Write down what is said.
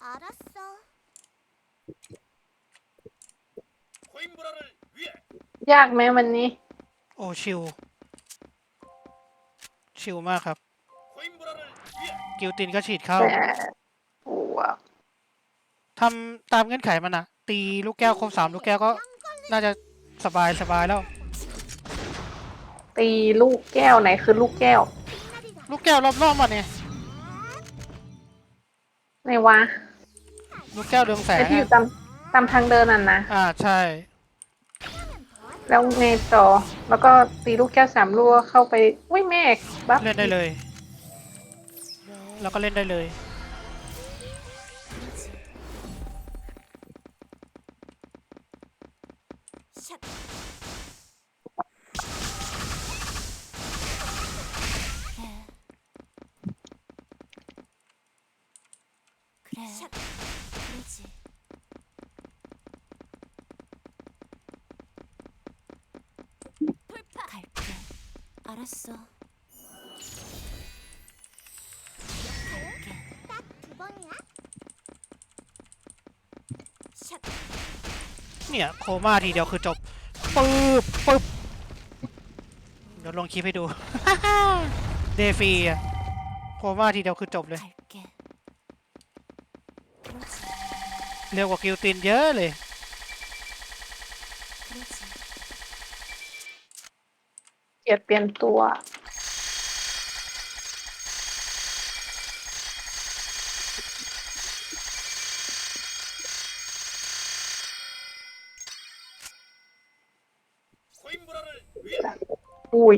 알았어. 코인브라를 위해 ยากไหมวันนี้ โอ้ชิว ชิวมากครับ 코인브라를 위해 กิลตินก็ฉีดเข้า แต่ปวก ทำตามเงื่อนไขมันอะตีลูกแก้วครบสามลูกแก้วก็น่าจะสบายสบายแล้ว ตีลูกแก้วไหนคือลูกแก้ว 빛나리다. ลูกแก้วรอบๆมันเนี่ย ไหนวะลูกแก้วเรืองแสไองที่อยู่อะตามตามทางเดินน่ะนะ อ่าใช่ แล้วไงต่อ แล้วก็ตีลูกแก้วสามลูกเข้าไป อุ้ยแม่บัฟเล่นได้เลย แล้วก็เล่นได้เลย 샷. 그래. 샷. 그러지. 돌파. 갈게. 알았어. 갈게. 딱 두 번이야. 샷. เนี่ยโคม่าทีเดียวคือจบปึ๊บปึ๊บเดี๋ยวลงคลิปให้ดู เดฟีอะโคม่าทีเดียวคือจบเลย 갈게. เร็วกว่ากิวตินเยอะเลยเกีดเปลี่ยนตัวอุ้ย